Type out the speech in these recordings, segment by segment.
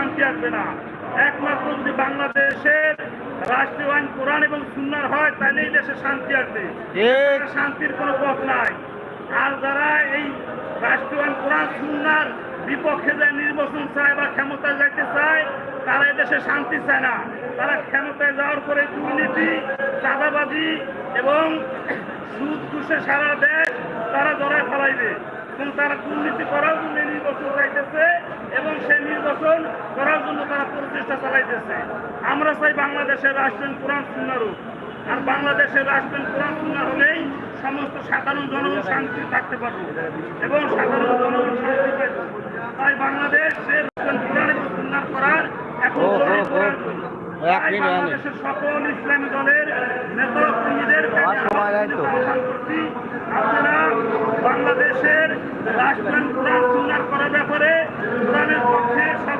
শান্তি আসবে না। একমাত্র যদি বাংলাদেশের রাষ্ট্রীয় আইন কোরআন এবং সুন্নার হয় তাহলে এই দেশে শান্তি আসবে। শান্তির কোনো পথ নাই। আর যারা এই রাষ্ট্রীয় আইন কোরআন সুন্নার বিপক্ষে যায় নির্বাচন চায় বা ক্ষমতায় যাইতে চায় তারা দেশে শান্তি চায় না। তারা ক্ষমতায় যাওয়ার পরে দুর্নীতি চাঁদাবাজি এবং সুদ ঘুষে সারা দেশ তারা জড়ায় ফেলাইবে। এবং তারা দুর্নীতি করার জন্য নির্বাচন চাইতেছে সেই নির্বাচন করার জন্য তারা প্রচেষ্টা চালাইতেছে। আমরা চাই বাংলাদেশের রাষ্ট্রীয় কোরআন সুন্নারূপ আর বাংলাদেশের রাষ্ট্রীয় কোরআন সুন্নার হলেই সমস্ত সাধারণ জনগণ শান্তি থাকতে পারব এবং সাধারণ জনগণ শান্তি পাইব তাই বাংলাদেশের কোরআন এবং সুন্নার করার এখন। বাংলাদেশের সকল ইসলামী দলের নেতা কর্মীদের আপনারা বাংলাদেশের রাষ্ট্রীয় কোরআন সুন্নার করার ব্যাপারে কোরআনের পক্ষে শক্ত অবস্থান নেন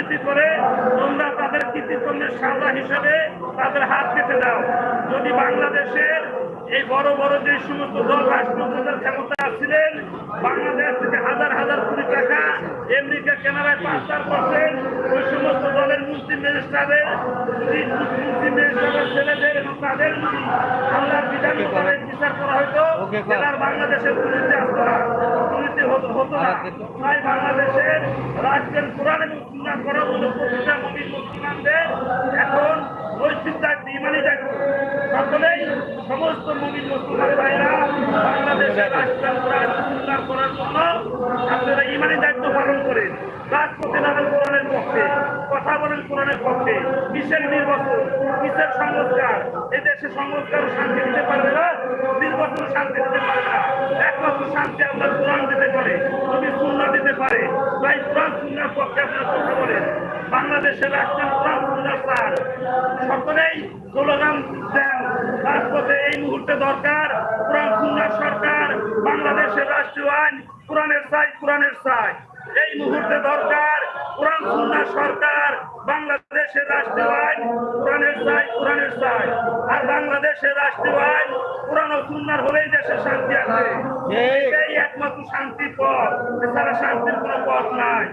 দুর্নীতি করে তোমরা তাদের কৃতিকর্মের সাজা হিসেবে তাদের হাত কেটে দাও। যদি বাংলাদেশের এই বড় বড় যে সমস্ত দল রাষ্ট্রপতিদের ক্ষমতা ছিলেন বাংলাদেশ থেকে হাজার হাজার কোটি টাকা আমেরিকা কেনাডায় পাচার করছেন ওই সমস্ত দলের মুসলিম ম্যাজিস্ট্রাটের যদি মুসলিম ম্যাজিস্ট্রাটের ছেলেদের এবং তাদের আল্লাহর বিধান মোতাবেক বিচার করা হতো ওকে, বাংলাদেশের দুর্নীতি আসতো না। দুর্নীতি হতো না। তাই বাংলাদেশের রাষ্ট্রের কোরআন এবং সুন্দর করার জন্য প্রতিটা নবী মুসলমানদের এখন নৈতিক দায়িত্ব ইমানি দায়িত্ব সমস্ত মুমিন মুসলমান ভাইরা বাংলাদেশের কোরআন করার জন্য আপনারা দায়িত্ব পালন করেন। কোরআনের পক্ষে, কথা বলেন পক্ষে। সংস্কার এই দেশে সংস্কার শান্তি দিতে পারবে না, নির্বাচন শান্তি দিতে পারে না। একমাত্র শান্তি আপনার কোরআন দিতে পারে। বাংলাদেশের কোরআন স্যার সকলেই স্লোগান দেন। এই মুহূর্তে দরকার কোরআন সুন্নার সরকার, বাংলাদেশের রাষ্ট্রীয় আইন, কোরআনের চাই কোরআনের চাই এই মুহূর্তে দরকার কোরআন সুন্নার সরকার, বাংলাদেশের রাষ্ট্রীয় আইন, কোরআনের চাই কোরআনের চাই আর বাংলাদেশের রাষ্ট্রীয় আইন, কোরআন ও সুন্নার হলেই দেশে শান্তি আছে। একমাত্র শান্তির পথ। এছাড়া শান্তির কোনো পথ নাই।